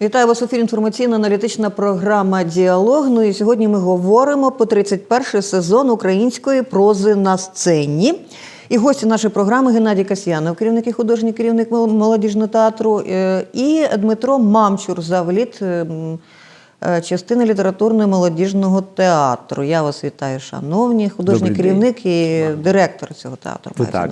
Вітаю вас в ефірі інформаційно-аналітична програма Діалог. Ну і сьогодні ми говоримо по 31 сезон української прози на сцені. І гості нашої програми Геннадій Касьянов, керівник і художній керівник молодіжного театру, е, і Дмитро Мамчур, завліт е, м, е, частини літературно-молодіжного театру. Я вас вітаю, шановні, художній Добрий керівник і директор цього театру. Так.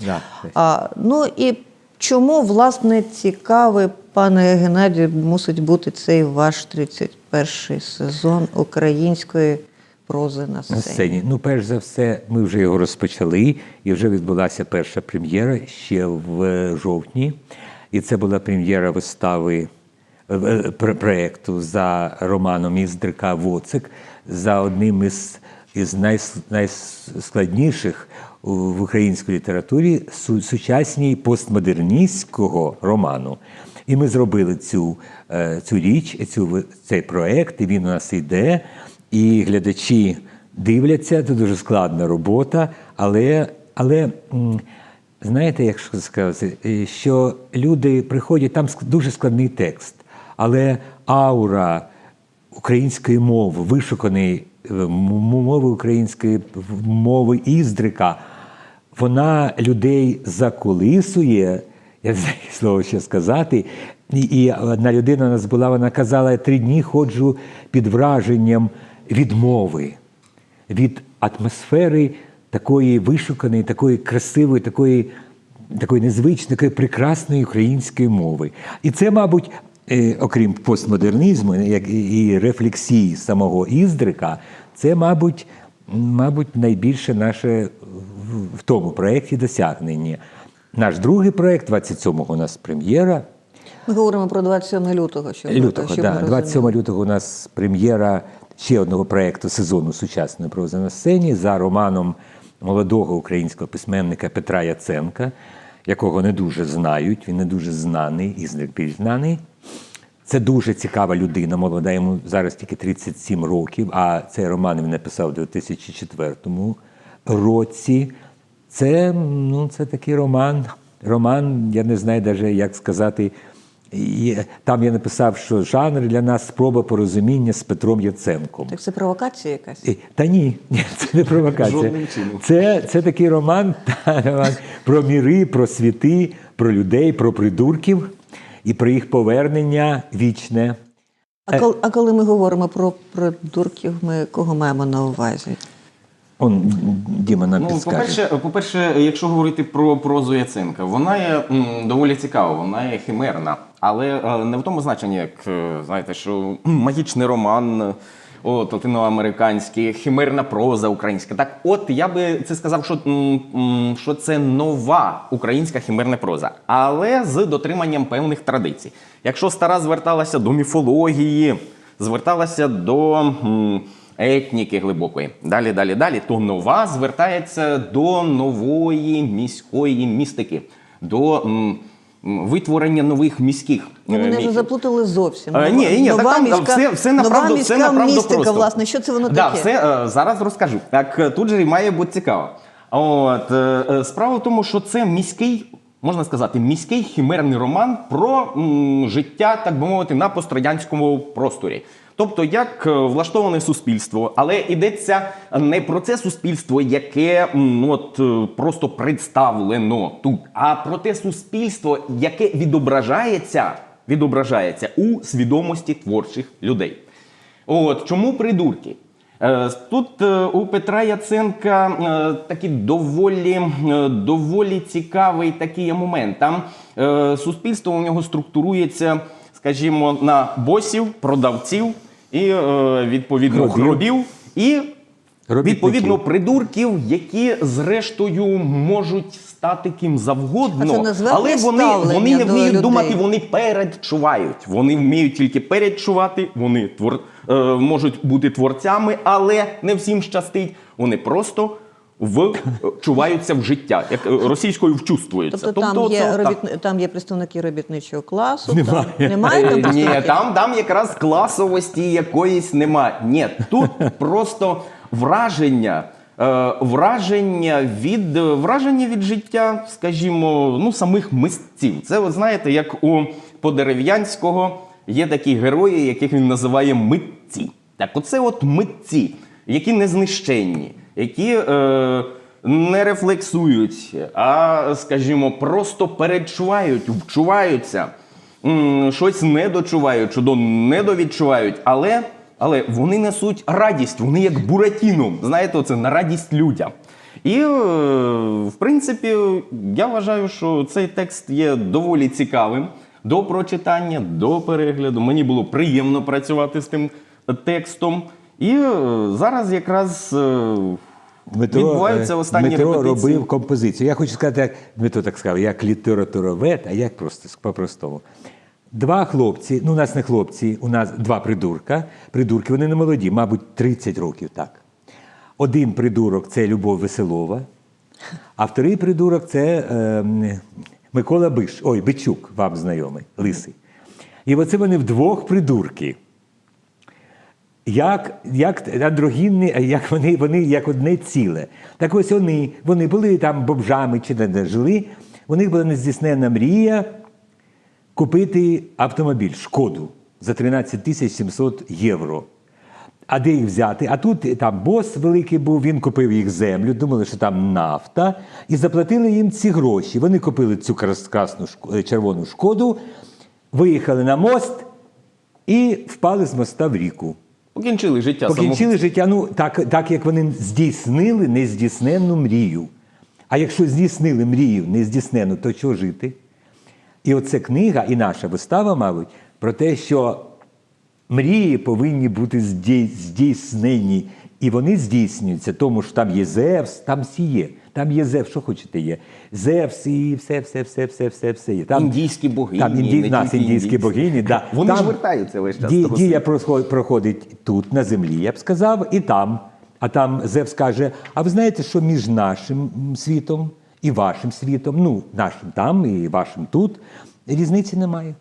Да. А, ну і чому, власне, цікавий, пане Геннадію, мусить бути цей ваш 31 сезон української прози на На сцені? сцені. Ну, перш за все, ми вже його розпочали, і вже відбулася перша прем'єра ще в жовтні. І це була прем'єра вистави е, е, пр- проекту за романом Іздрика Воцик за одним із, із найс- найскладніших в українській літературі сучасній постмодерністського роману. І ми зробили цю, е, цю річ, цю, цей проект, і він у нас йде. І глядачі дивляться, це дуже складна робота, але, але знаєте, як сказати, е, що люди приходять, там дуже складний текст, але аура української мови, вишуканої е, мови української мови іздрика, вона людей заколисує, я знаю слово що сказати. І, і одна людина у нас була, вона казала, я три дні ходжу під враженням відмови, від атмосфери такої вишуканої, такої красивої, такої, такої незвичної, такої прекрасної української мови. І це, мабуть, е, окрім постмодернізму як і рефлексії самого Іздрика, це, мабуть, мабуть, найбільше наше в- тому проєкті досягнення. Наш другий проєкт, 27-го у нас прем'єра. Ми говоримо про 27 лютого. Щоб, Лютого, щоб да. 27 лютого у нас прем'єра ще одного проєкту сезону сучасної прози на сцені за романом молодого українського письменника Петра Яценка, якого не дуже знають, він не дуже знаний, Ізник більш знаний. Це дуже цікава людина, молода, йому зараз тільки 37 років, а цей роман він написав у 2004 році. Це, ну, це такий роман. Роман, я не знаю навіть, як сказати. І Там я написав, що жанр для нас спроба порозуміння з Петром Яценком. Так це провокація якась? І- Та ні, ні, це не провокація. Це, це такий роман, та, роман про міри, про світи, про людей, про придурків і про їх повернення вічне. А, коли, а коли ми говоримо про придурків, ми кого маємо на увазі? Он Діма нам Ну, підскаже. по-перше, по-перше, якщо говорити про прозу Яценка, вона є м, доволі цікава, вона є химерна, але е, не в тому значенні, як е, знаєте, що м, магічний роман. От латиноамериканський, химерна проза українська. Так, от я би це сказав, що, що це нова українська химерна проза, але з дотриманням певних традицій. Якщо стара зверталася до міфології, зверталася до етніки глибокої. Далі, далі, далі. То нова звертається до нової міської містики, до витворення нових міських. Ну, е, Вони вже заплутали зовсім. А, ні, ні, так нова там міська, все, все нова направду, міська все направду містика, просто. власне, що це воно да, таке? все, е, зараз розкажу. Так е, тут же і має бути цікаво. От, е, е, справа в тому, що це міський, можна сказати, міський хімерний роман про м, життя, так би мовити, на пострадянському просторі. Тобто, як е, влаштоване суспільство, але йдеться не про це суспільство, яке ну, от, е, просто представлено тут, а про те суспільство, яке відображається, відображається у свідомості творчих людей. От чому придурки? Е, Тут у Петра Яценка такий доволі, доволі цікавий такий момент. Там суспільство у нього структурується, скажімо, на босів, продавців і е, відповідно Гробів. гробів і Робітників. відповідно придурків, які зрештою можуть стати ким завгодно, але вони, вони не вміють людей. думати, вони передчувають. Вони вміють тільки передчувати, вони твор, е, можуть бути творцями, але не всім щастить. Вони просто в, чуваються в життя, як російською вчувствуються. Тобто, там, є це так. робітни, там є представники робітничого класу. Немає. Там, немає там Е, Ні, там, там якраз класовості якоїсь немає. Ні, тут просто враження. е, Враження від враження від життя, скажімо, ну самих мисців. Це, от знаєте, як у Подерев'янського є такі герої, яких він називає митці. Так, оце от митці, які не знищенні, які е, не рефлексують, а, скажімо, просто передчувають, вчуваються, щось недочувають, чудо недовідчувають, але, але вони несуть радість, вони як буратіно, знаєте, це на радість людям. І, е, в принципі, я вважаю, що цей текст є доволі цікавим до прочитання, до перегляду. Мені було приємно працювати з тим текстом. І е, зараз якраз е, відбуваються е, останні Дмитро репетиції. робив композицію. Я хочу сказати, як Дмитро так сказав, як літературовед, а як просто по-простому. Два хлопці, ну у нас не хлопці, у нас два придурка. Придурки, вони не молоді, мабуть, 30 років так. Один придурок це Любов Веселова, а вторий придурок це е, Микола Биш, ой, Бичук, вам знайомий, лисий. І оце вони вдвох придурки. Як, як андрогінні, як вони, вони як одне ціле. Так ось вони, вони були там бомжами чи де жили. У них була нездійсненна мрія купити автомобіль шкоду за 13 тисяч 700 євро. А де їх взяти? А тут там бос великий був, він купив їх землю, думали, що там нафта, і заплатили їм ці гроші. Вони купили цю крас- красну е, червону шкоду, виїхали на мост і впали з моста в ріку. Покінчили життя Покінчили життя, ну так, так як вони здійснили нездійсненну мрію. А якщо здійснили мрію нездійсненну, то чого жити? І оце книга, і наша вистава, мабуть, про те, що мрії повинні бути здій- здійснені. І вони здійснюються, тому що там є Зевс, там всі є. Там є Зевс, що хочете є. Зевс і все, все, все, все, все, все є. Там, Індійські богині, Там інді... не нас тільки індійські богині. Да. Вони там ж вертаються весь час ді- того Дія проходить тут, на землі, я б сказав, і там. А там Зевс каже: а ви знаєте, що між нашим світом і вашим світом, ну, нашим там і вашим тут, різниці немає.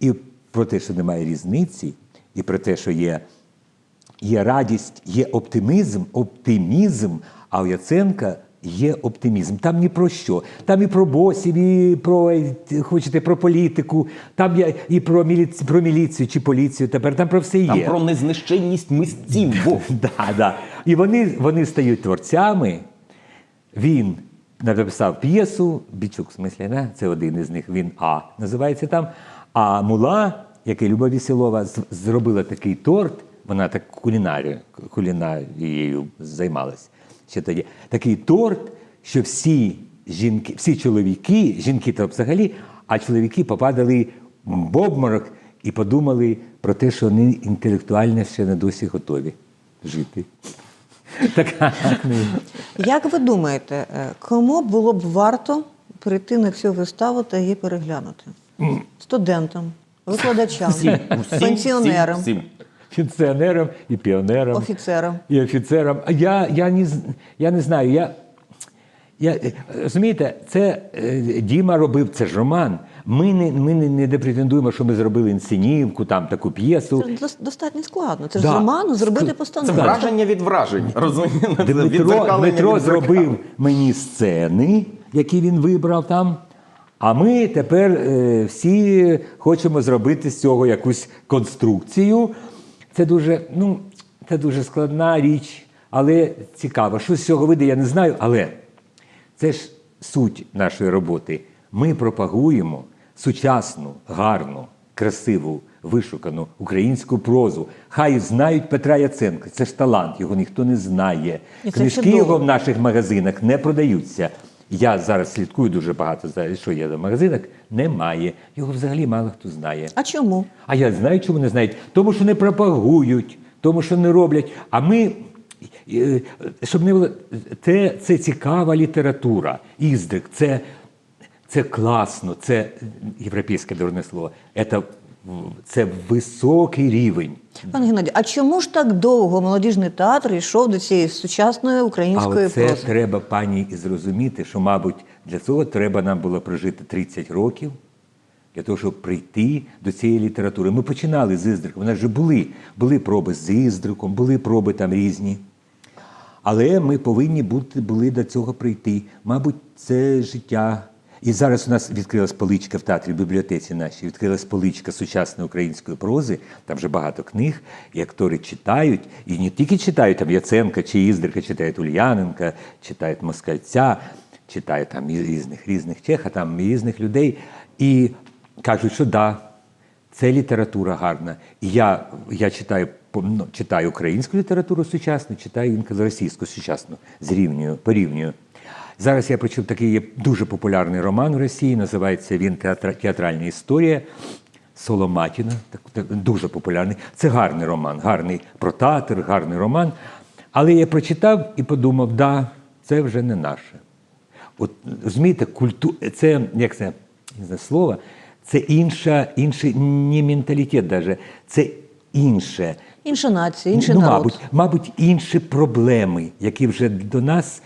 І про те, що немає різниці, і про те, що є, є радість, є оптимізм, оптимізм, а у Яценка є оптимізм. Там ні про що. Там і про босів, і про е, хочете про політику, там і про міліцію, про міліцію чи поліцію. Тепер там про все є. Там про незнищенність мисців. Да, да. І вони, вони стають творцями. Він написав п'єсу, Бічук, в смислі, да? це один із них, він А називається там. А Мула, який Люба Вісілова, зробила такий торт, вона так кулінарією, кулінарією займалась ще тоді. Такий торт, що всі жінки, всі чоловіки, жінки то взагалі, а чоловіки попадали в обморок і подумали про те, що вони інтелектуально ще не досі готові жити. Така. Як ви думаєте, е, кому було б варто прийти на цю виставу та її переглянути? Студентам, викладачам, пенсіонерам, Пенсіонерам і піонерам. офіцерам. І офіцерам. А Я, я, не, я не знаю. Я, я, розумієте, це е, Діма робив, це ж роман. Ми не, ми не, не претендуємо, що ми зробили інсценівку, там таку п'єсу. Це дос- достатньо складно. Це ж Да. з роману зробити Це Це враження від вражень. Розумієте? Дмитро, Дмитро від зробив мені сцени, які він вибрав там. А ми тепер е, всі хочемо зробити з цього якусь конструкцію. Це дуже, ну, це дуже складна річ, але цікаво. Що з цього вийде, я не знаю. Але це ж суть нашої роботи. Ми пропагуємо сучасну, гарну, красиву, вишукану українську прозу. Хай знають Петра Яценка. Це ж талант, його ніхто не знає. Книжки його в наших магазинах не продаються. Я зараз слідкую дуже багато за що є в магазинах. Немає. Його взагалі мало хто знає. А чому? А я знаю, чому не знають. Тому що не пропагують, тому що не роблять. А ми, е, щоб не було, це, це цікава література. Іздрик, це, це класно, це європейське дурне слово. Це, це високий рівень. Пане Геннадій, а чому ж так довго молодіжний театр йшов до цієї сучасної української оце прози? треба пані і зрозуміти, що, мабуть, для цього треба нам було прожити 30 років, для того, щоб прийти до цієї літератури. Ми починали з Іздриком. У нас же були, були проби з Іздриком, були проби там різні. Але ми повинні бути, були до цього прийти. Мабуть, це життя. І зараз у нас відкрилась поличка в театрі в бібліотеці нашій, відкрилась поличка сучасної української прози. Там вже багато книг, і актори читають, і не тільки читають там Яценка чи Іздрика, читають Ульяненка, читають Москальця, читають там різних різних чеха, там різних людей. І кажуть, що да, це література гарна. Я, я читаю, ну, читаю українську літературу сучасну, читаю інколи російську сучасну, зрівнюю, порівнюю. Зараз я прочув такий є дуже популярний роман в Росії, називається він Театральна історія. Соломатіна, так, так, дуже популярний. Це гарний роман, гарний про театр, гарний роман. Але я прочитав і подумав, да, це вже не наше. От розумієте, культу... це як це не знаю слово, це інша, інший не менталітет, даже, це інше. Інша нація, інший ну, народ. мабуть, мабуть, інші проблеми, які вже до нас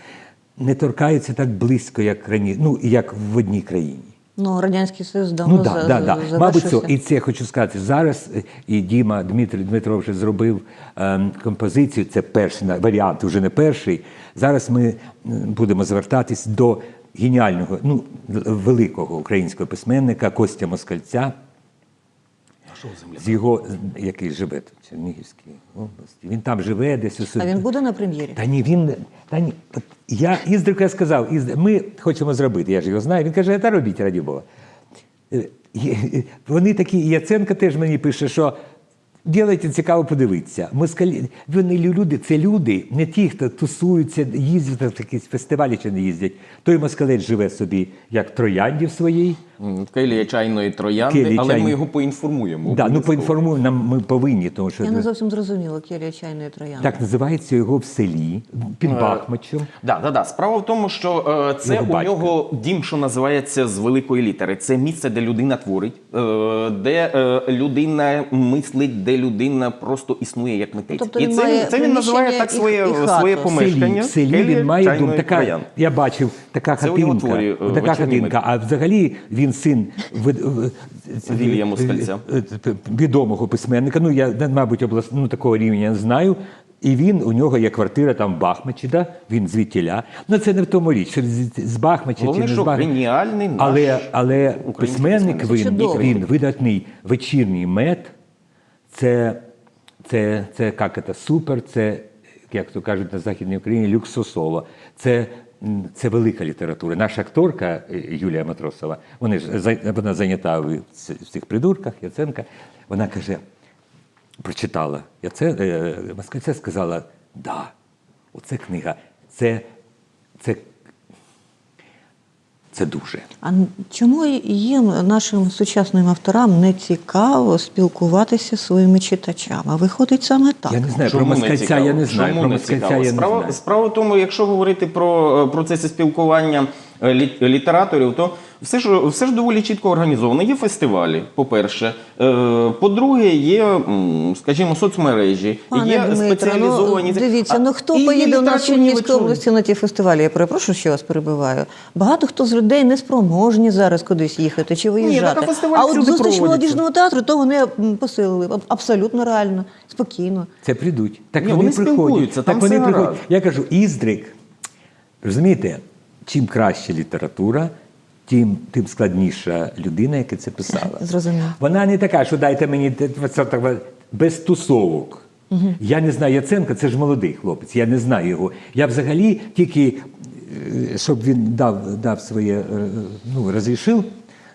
не торкаються так близько, як раніше, ну як в одній країні. Ну, Радянський Союз давно Ну за, да, да, да. Мабуть, це. І це я хочу сказати. Зараз е, і Діма Дмитрий вже зробив ем, композицію. Це перший на- варіант, вже не перший. Зараз ми будемо звертатись до геніального, ну великого українського письменника Костя Москальця. З його, який живе тут, в Чернігівській області. Він там живе десь у А собі. він буде на прем'єрі? Та ні, він. Та ні. Я Іздрика сказав, ми хочемо зробити, я ж його знаю. Він каже, та робіть, раді Бога. Е, Вони такі, і Яценко теж мені пише, що ділайте цікаво подивитися. Москалі, вони люди, це люди, не ті, хто тусуються, їздять на якісь фестивалі чи не їздять. Той москалець живе собі, як троянді в своїй. Келія чайної троянди, Келія але чайної- ми його поінформуємо. Да, ну поінформуємо, нам ми повинні, тому що Я не зовсім зрозуміла Келія чайної троянди. так називається його в селі під Е, Бахмачем. Да, да, да. Справа в тому, що е, це Його у батько. нього дім, що називається з великої літери. Це місце, де людина творить, е, де е, людина мислить, де людина просто існує як митець. Тобто і це, він- це він називає так і- своє, і своє В селі, помешкання. В селі він має чайної Така, я бачив, така Це хатинка. творі, е, така хатинка. А взагалі він син вид- в- Москальця. е, е, відомого письменника. Ну, я, мабуть, облас... ну, такого рівня не знаю. І він, у нього є квартира там в Бахмачі, да? він звідтіля. Ну, це не в тому річ, що з, з Бахмача чи не з що Бахмача. геніальний наш Але, але письменник письменник. він, він видатний вечірній мед. Це, це, це як це, супер, це, як то кажуть на Західній Україні, люксосово. Це, це велика література. Наша акторка е, Юлія Матросова, вони ж, вона зайнята в цих придурках, Яценка, вона каже, прочитала Яце, е, Москальця, сказала, да, оце книга, це, це, це дуже. А чому їм, нашим сучасним авторам, не цікаво спілкуватися зі своїми читачами? Виходить саме так. Я не знаю, Чому про москальця я не знаю. Чому про не москальця цікаво? я не справа, знаю. справа в тому, якщо говорити про е, процеси спілкування літераторів, то все ж все ж доволі чітко організовано. Є фестивалі, по-перше. Е, По-друге, є, скажімо, соцмережі, Пане є Дмитре, спеціалізовані. ну, дивіться, ну хто і поїде у нас в Чернігівській області на ті фестивалі? Я перепрошую, що вас перебиваю. Багато хто з людей не спроможні зараз кудись їхати чи виїжджати. так, а а от зустріч молодіжного театру, то вони посилили абсолютно реально, спокійно. Це прийдуть. Так Ні, вони, вони приходять. там так вони приходять. Я кажу, Іздрик, розумієте, чим краще література, тим, тим складніша людина, яка це писала. Зрозуміло. Вона не така, що дайте мені без тусовок. Я не знаю Яценка, це ж молодий хлопець, я не знаю його. Я взагалі тільки, е, щоб він дав, дав своє, е, ну, розрішив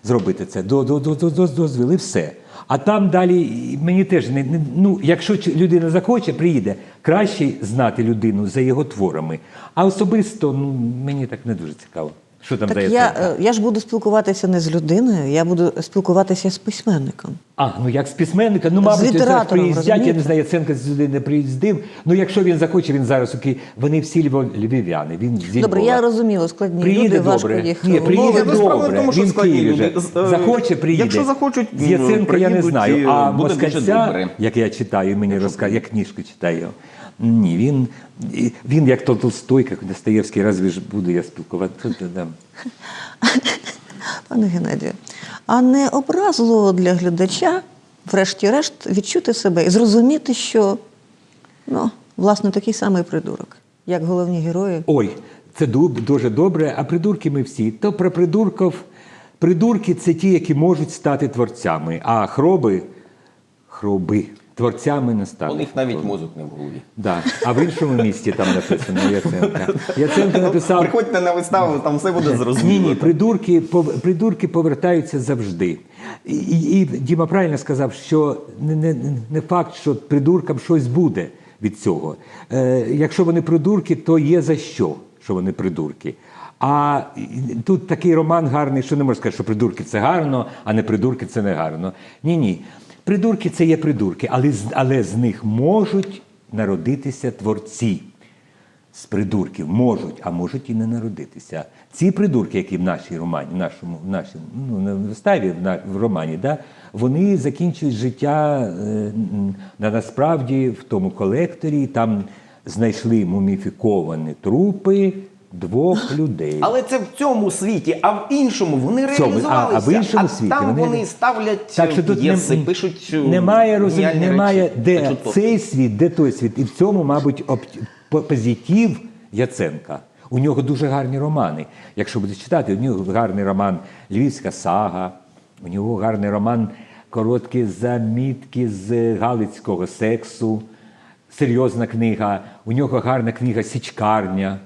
зробити це, до, до, до, до, до, дозвіл і все. А там далі мені теж не, ну, якщо людина захоче, приїде, краще знати людину за його творами. А особисто ну, мені так не дуже цікаво. Що там Так я, е, я ж буду спілкуватися не з людиною, я буду спілкуватися з письменником. А, ну як з письменника, ну З мабуть, зараз приїздять, я не знаю, Яценко сюди не приїздив. Ну якщо він захоче, він зараз окей. Вони всі львів'яни. Він зі Добре, я розумію, складні Приїде люди, важко добре. їх Ні, приїде. Ну, добре. тому, що він складні Києві люди. вже. Е, Захоче, приїде. якщо захочуть, з Яценка я не знаю. А буде дуже москальця, як я читаю, мені розказує, як книжку читаю. Ні, він, він як Тол- Толстой, як Достоєвський, разве ж буду я спілкуватися? Пане Геннадію, а не образливо для глядача, врешті-решт, відчути себе і зрозуміти, що ну, власне такий самий придурок, як головні герої. Ой, це дуже добре, а придурки ми всі. То про придурків Придурки це ті, які можуть стати творцями, а хроби, хроби творцями не У них навіть мозок не в голові. Да. А в іншому місті там написано Яценка. Яценко написав. Приходьте на виставу, там все буде зрозуміло. ні, ні, придурки, придурки повертаються завжди. І, і Діма правильно сказав, що не, не, не факт, що придуркам щось буде від цього. Е, якщо вони придурки, то є за що, що вони придурки. А тут такий роман гарний, що не можна сказати, що придурки це гарно, а не придурки це не гарно. Ні, ні. Придурки це є придурки, але, але з них можуть народитися творці з придурків можуть, а можуть і не народитися. Ці придурки, які в нашій романі, в нашому, в нашому ну, в виставі, в романі, да, вони закінчують життя е, на, насправді в тому колекторі, там знайшли муміфіковані трупи двох людей. Але це в цьому світі, а в іншому вони В цьому- реалізувалися. а- а в іншому світі там вони- вони, ставлять Так що тут п'єси, не, пишуть е, немає, розум, геніальні немає речі. де що то? цей світ, де той світ. І в цьому, мабуть, оп- по- позитив Яценка. У нього дуже гарні романи. Якщо будете читати, у нього гарний роман Львівська сага, у нього гарний роман Короткі замітки з Галицького сексу, серйозна книга. У нього гарна книга Січкарня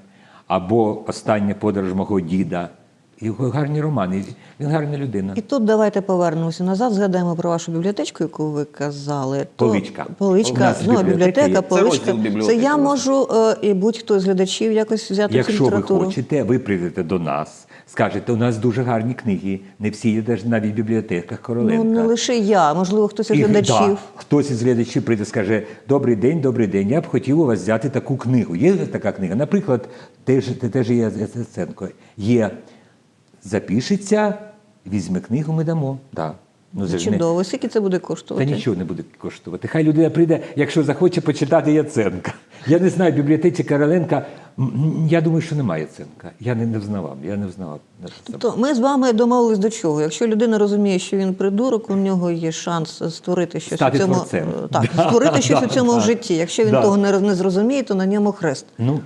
або Остання подорож мого діда. Його гарні романи. Він гарна людина. І тут давайте повернемося назад, згадаємо про вашу бібліотечку, яку ви казали. Поличка. Поличка, ну, бібліотека. Це поличка. розділ Це я можу е, і будь-хто з глядачів якось взяти цю Якщо ви хочете, ви прийдете до нас, скажете, у нас дуже гарні книги, не всі є навіть навіть в бібліотеках Короленка. Ну, не лише я, можливо, хтось із І, глядачів. да, хтось із глядачів прийде скаже: Добрий день, добрий день. Я б хотів у вас взяти таку книгу. Є така книга? Наприклад, теж, те- теж є Яценко. Є запишеться, візьме книгу, ми дамо. Да. Ну, це ж не- Скільки це буде коштувати? Та нічого не буде коштувати. Хай людина прийде, якщо захоче почитати Яценка. Я не знаю, в бібліотеці Короленка, я думаю, що немає Яценка. Я не, не взнавав. Я не взнавав. Тобто ми з вами домовились до чого? Якщо людина розуміє, що він придурок, у нього є шанс створити щось Стати у цьому творцем. так, Да, створити щось да, у цьому да. житті. Якщо він Да. того не, не зрозуміє, то на ньому хрест. Ну,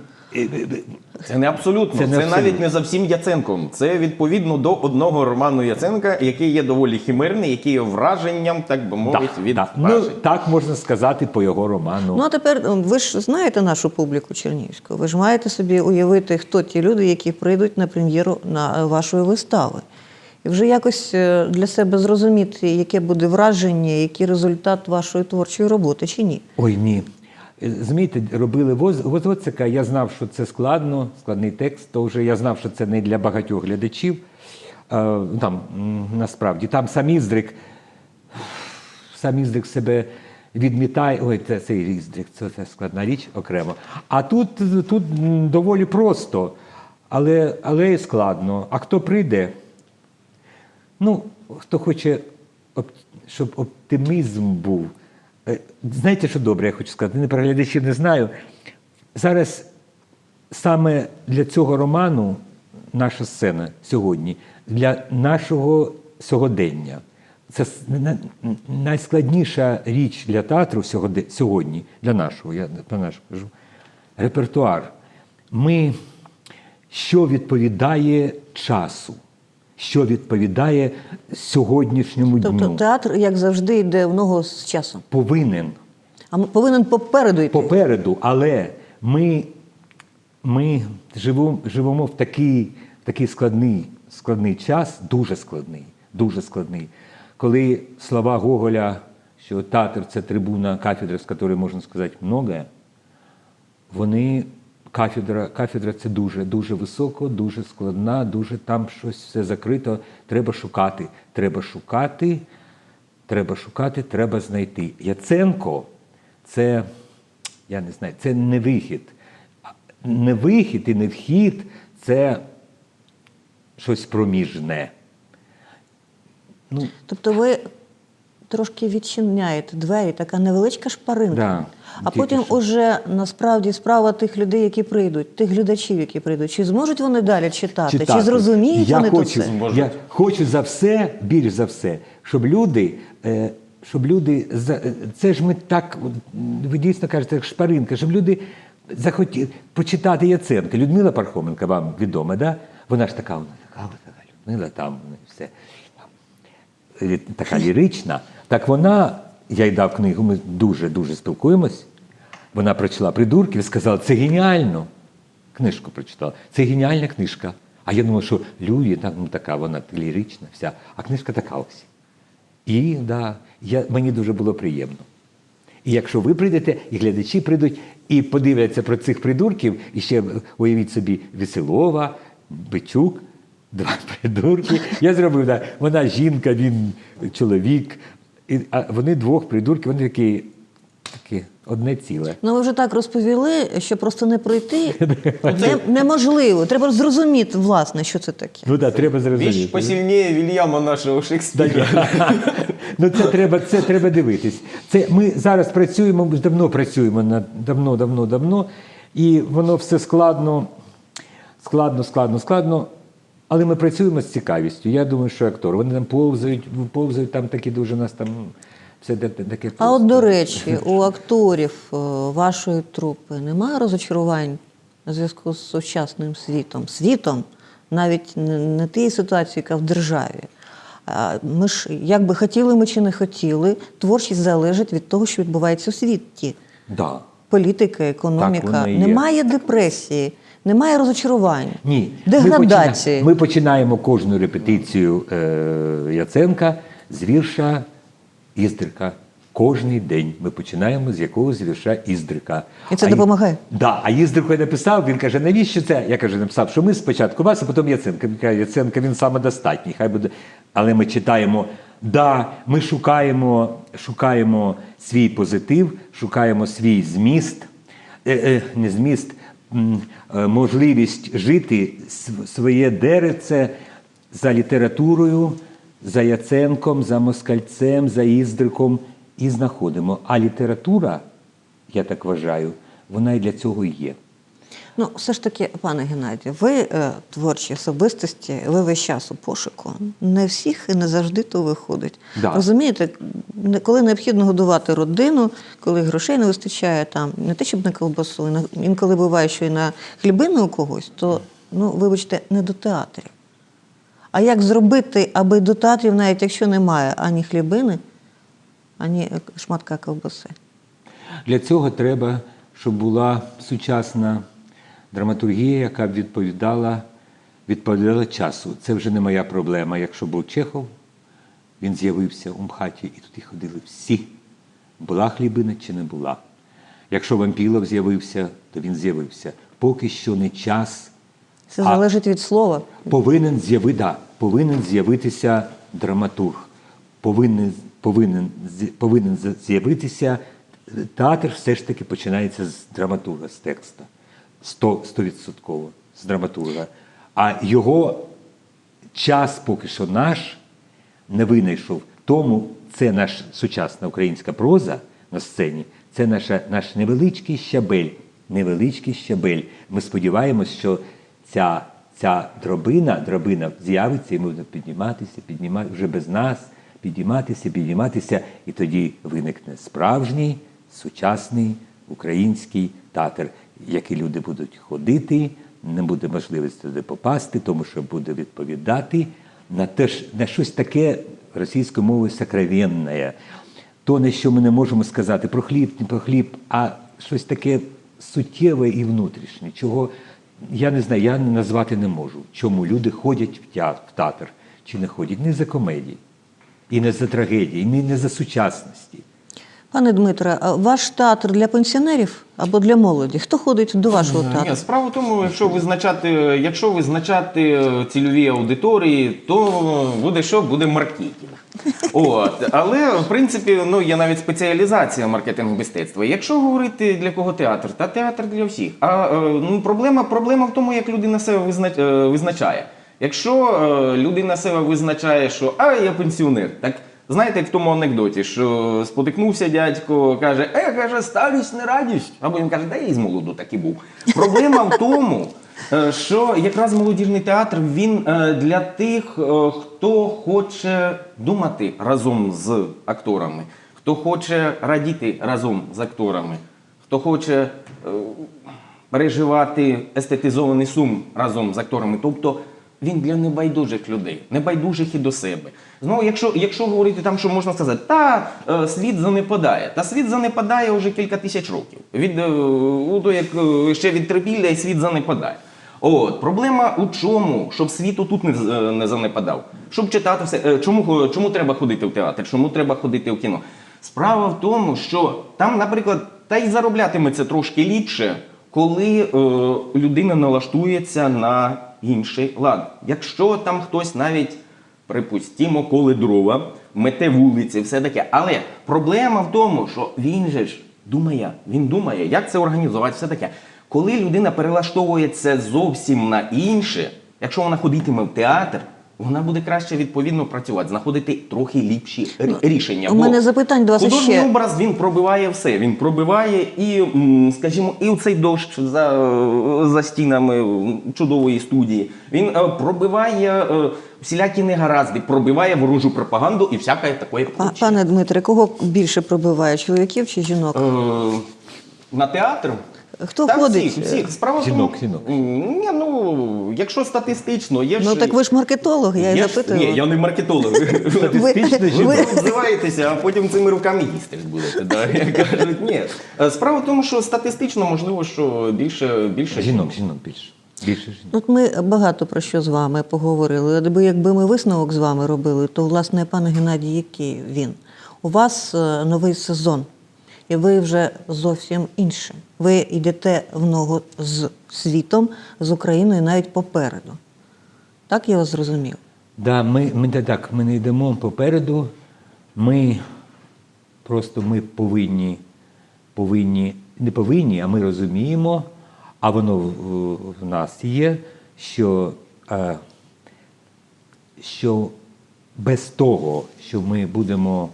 Це не абсолютно. Це Це, не абсолютно. навіть не за всім Яценком. Це відповідно до одного роману Яценка, який є доволі химерний, який є враженням, так би мовити, від да. Ну, так можна сказати по його роману. Ну а тепер ви ж знаєте нашу публіку Чернігівську. Ви ж маєте собі уявити, хто ті люди, які прийдуть на прем'єру на е, вашої вистави. І вже якось е, для себе зрозуміти, яке буде враження, який результат вашої творчої роботи чи ні. Ой, ні. Змійте, робили воз, Возводцика, я знав, що це складно, складний текст, то вже я знав, що це не для багатьох глядачів. Е, там, насправді, там сам Іздрик, сам Іздрик себе відмітає. Ой, це цей Іздрик, це, це складна річ окремо. А тут, тут доволі просто, але, але і складно. А хто прийде? Ну, хто хоче, щоб оптимізм був. Е, Знаєте, що добре, я хочу сказати, не про глядачів не знаю. Зараз саме для цього роману наша сцена сьогодні, для нашого сьогодення. Це найскладніша річ для театру сьогодні, для нашого, я про нашого кажу, репертуар. Ми, що відповідає часу, що відповідає сьогоднішньому Тобто дню, театр, як завжди, йде в ногу з часом. повинен А повинен попереду йти. попереду, але ми, ми живемо, живемо в такий, в такий складний, складний час, дуже складний, дуже складний. Коли слова Гоголя, що театр це трибуна, кафедра, з якої можна сказати многое, вони кафедра, кафедра це дуже, дуже високо, дуже складна, дуже там щось все закрито. Треба шукати. Треба шукати, треба шукати, треба знайти. Яценко це, я не знаю, це не вихід. Не вихід і не вхід це щось проміжне. Ну, Тобто ви трошки відчиняєте двері, така невеличка шпаринка. Да, а потім що. уже насправді справа тих людей, які прийдуть, тих глядачів, які прийдуть. Чи зможуть вони далі читати, чи зрозуміють я вони хочу, то це? Я хочу за все, більш за все, щоб люди. Е, щоб люди за- е, це ж ми так, ви дійсно кажете, як шпаринка, щоб люди захотіли почитати Яценка. Людмила Пархоменка вам відома, да? Вона ж така, вона така, Книга там ну, все. Така лірична. Так вона, я їй дав книгу, ми дуже-дуже спілкуємось. Вона прочитала придурків і сказала, це геніально. Книжку прочитала. Це геніальна книжка. А я думав, що Люї, так, ну, така, вона лірична, вся, а книжка така ось. І да, я, мені дуже було приємно. І якщо ви прийдете, і глядачі прийдуть, і подивляться про цих придурків, і ще уявіть собі Веселова, Бичук, два придурки. Я зробив, да, вона жінка, він чоловік. І, а вони двох придурків, вони такі, такі одне ціле. Ну, ви вже так розповіли, що просто не пройти не, неможливо. Треба зрозуміти, власне, що це таке. Ну так, треба зрозуміти. Віч посильніше Вільяма нашого Шекспіра. Ну це треба, це треба дивитись. Це ми зараз працюємо, ми давно працюємо над давно, давно, давно, і воно все складно, складно, складно, складно. Але ми працюємо з цікавістю. Я думаю, що актори. Вони там повзають, повзають там такі дуже у нас там все таке. А от, до речі, у акторів е, вашої трупи немає розочарувань у зв'язку з сучасним світом? Світом, навіть не, тієї ситуації, яка в державі. Ми ж, як би хотіли ми чи не хотіли, творчість залежить від того, що відбувається у світі. Да. Політика, економіка. є. Немає депресії, немає розочарувань, Ні. деградації. Ми, почина- ми починаємо кожну репетицію е, Яценка з вірша Іздрика. Кожний день ми починаємо з якогось вірша Іздрика. І це А допомагає? Да, а Іздрику я написав, він каже, навіщо це? Я кажу, написав, що ми спочатку вас, а потім Яценка. Він каже, Яценка він самодостатній, хай буде. Але ми читаємо, да, ми шукаємо, шукаємо свій позитив, шукаємо свій зміст, е, е, не зміст, можливість жити своє деревце за літературою, за Яценком, за Москальцем, за Іздриком і знаходимо. А література, я так вважаю, вона і для цього є. Ну, все ж таки, пане Геннадію, ви е, творчі особистості, ви весь час у пошуку. Не всіх і не завжди то виходить. Да. Розумієте, коли необхідно годувати родину, коли грошей не вистачає там, не те, щоб на ковбасу, і на- інколи буває, що і на хлібину у когось, то, ну, вибачте, не до театрів. А як зробити, аби до театрів, навіть якщо немає ані хлібини, ані шматка ковбаси? Для цього треба, щоб була сучасна драматургія, яка б відповідала, відповідала часу. Це вже не моя проблема. Якщо був Чехов, він з'явився у МХАТі, і туди ходили всі. Була хлібина чи не була. Якщо Вампілов з'явився, то він з'явився. Поки що не час. Це залежить від слова. Повинен з'яви, да, повинен з'явитися драматург. Повинен, повинен, повинен з'явитися театр все ж таки починається з драматурга, з текста. Сто- Стовідсотково з драматурга. А його час поки що наш не винайшов. Тому це наша сучасна українська проза на сцені, це наша, наш невеличкий щабель. Невеличкий щабель. Ми сподіваємось, що ця, ця дробина, дробина з'явиться і ми будемо підніматися, піднімати вже без нас, підніматися, підніматися, і тоді виникне справжній сучасний український театр, який люди будуть ходити, не буде можливості туди попасти, тому що буде відповідати на те, ж- на щось таке російською мовою сокровенне. То, на що ми не можемо сказати про хліб, не про хліб, а щось таке суттєве і внутрішнє, чого я не знаю, я назвати не можу. Чому люди ходять в театр, чи не ходять? Не за комедії, і не за трагедії, і не за сучасності. Пане Дмитре, а ваш театр для пенсіонерів або для молоді? Хто ходить до вашого театру? Ні, справа в тому, якщо визначати, якщо визначати цільові аудиторії, то буде що? Буде маркетинг. От. Але в принципі, ну є навіть спеціалізація маркетингу мистецтва. Якщо говорити для кого театр, та театр для всіх. А е, ну, проблема, проблема в тому, як людина себе е, визначає. Якщо е, людина себе визначає, що а я пенсіонер, так знаєте, як в тому анекдоті, що спотикнувся дядько, каже, е, каже, старість не радість. Або він каже, да я і з молоду так і був. Проблема в тому, е, що якраз молодіжний театр він е, для тих, е, хто хоче думати разом з акторами, хто хоче радіти разом з акторами, хто хоче переживати естетизований сум разом з акторами. Тобто він для небайдужих людей, небайдужих і до себе. Знову, якщо, якщо говорити там, що можна сказати, та е, світ занепадає, та світ занепадає вже кілька тисяч років. Від, е, як е, ще від трипілля і світ занепадає. От, проблема у чому? Щоб світ тут не, е, не занепадав. Щоб читати все. е, Чому, чому треба ходити в театр? Чому треба ходити в кіно? Справа в тому, що там, наприклад, та й зароблятиметься трошки ліпше, коли е, людина налаштується на інший лад. Якщо там хтось навіть, припустімо, коли дрова, мете вулиці, все таке. Але проблема в тому, що він же ж думає, він думає, як це організувати, все таке. Коли людина перелаштовується зовсім на інше, якщо вона ходитиме в театр, вона буде краще відповідно працювати, знаходити трохи ліпші рішення. у мене запитань до вас художній ще. образ він пробиває все. Він пробиває і, скажімо, і цей дощ за, за стінами чудової студії. Він е, пробиває е, всілякі негаразди, пробиває ворожу пропаганду і всяке таке. Па- Пане Дмитре, кого більше пробиває, чоловіків чи жінок? Е, на театр. Хто Та ходить? Всіх, всіх. Справа в Жінок, тому, жінок. Ні, ну, якщо статистично, є ж... Ну так ви ж маркетолог, я і є ж- запитую. Ні, я не маркетолог. Статистично ви- жінок. Ви обзиваєтеся, а потім цими руками їсти ж будете. Да? Як Кажуть, ні. Е, Справа в тому, що статистично можливо, що більше, більше Жінок, жінок більше. Більше жінок. От ми багато про що з вами поговорили. Якби якби ми висновок з вами робили, то власне пане Геннадій, який він? У вас е, новий сезон, і ви вже зовсім інше. Ви йдете в ногу з світом, з Україною навіть попереду. Так я вас зрозумів. Да, ми, ми так, ми не йдемо попереду. Ми просто ми повинні, повинні, не повинні, а ми розуміємо, а воно в, в- нас є, що, е, що без того, що ми будемо,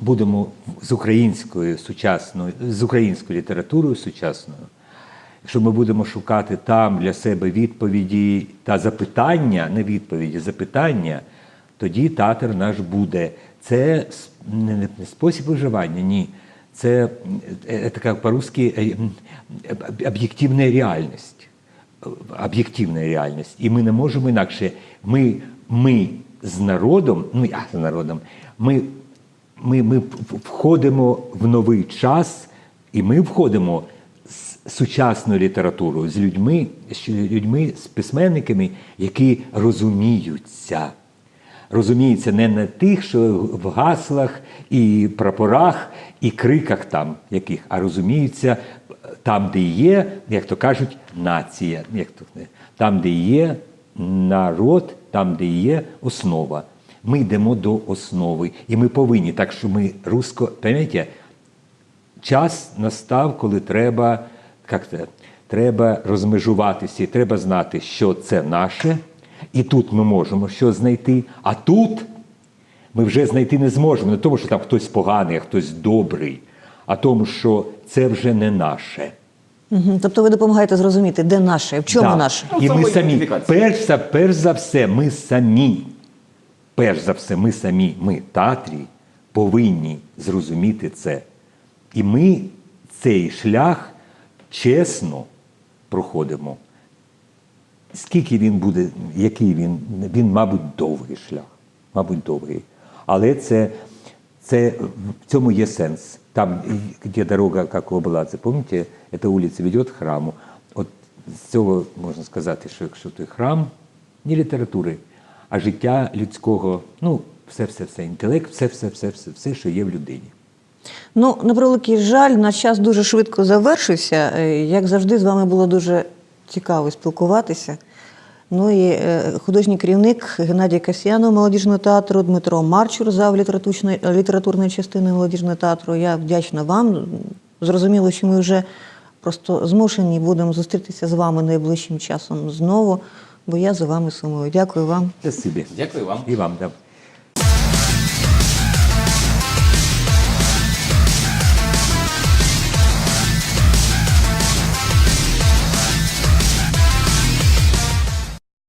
будемо з українською сучасною, з українською літературою сучасною, Якщо ми будемо шукати там для себе відповіді та запитання, не відповіді, запитання, тоді театр наш буде. Це не, спосіб виживання, ні. Це е, така по-русски е, об'єктивна реальність. Об'єктивна реальність. І ми не можемо інакше. Ми, ми з народом, ну я з народом, ми, ми, ми входимо в новий час, і ми входимо з сучасною літературою, з людьми, з людьми, з письменниками, які розуміються. Розуміються не на тих, що в гаслах і прапорах, і криках там яких, а розуміються там, де є, як то кажуть, нація, як то, там, де є народ, там, де є основа. Ми йдемо до основи, і ми повинні. Так що ми русско, пам'ятаєте, час настав, коли треба, як це, треба розмежуватися, і треба знати, що це наше, і тут ми можемо щось знайти, а тут ми вже знайти не зможемо. Не тому, що там хтось поганий, а хтось добрий, а тому, що це вже не наше. Угу. Тобто ви допомагаєте зрозуміти, де наше, в чому Да. наше. І ми самі, перш перш за все, ми самі, перш за все, ми самі, ми, театрі, повинні зрозуміти це. І ми цей шлях чесно проходимо. Скільки він буде, який він, він, мабуть, довгий шлях. Мабуть, довгий. Але це, це, в цьому є сенс. Там, де дорога, як у Обладзе, пам'ятаєте, ця вулиця веде храму. От з цього можна сказати, що якщо той храм не літератури, а життя людського, ну, все, все, все, інтелект, все, все, все, що є в людині. Ну, на превеликий жаль, наш час дуже швидко завершився. Е, Як завжди, з вами було дуже цікаво спілкуватися. Ну і е, художній керівник Геннадій Касьянов молодіжного театру, Дмитро Марчур, зав літературної частини молодіжного театру. Я вдячна вам. Зрозуміло, що ми вже просто змушені будемо зустрітися з вами найближчим часом знову, бо я за вами сумую. Дякую вам. Спасибі. Дякую вам. І вам, да.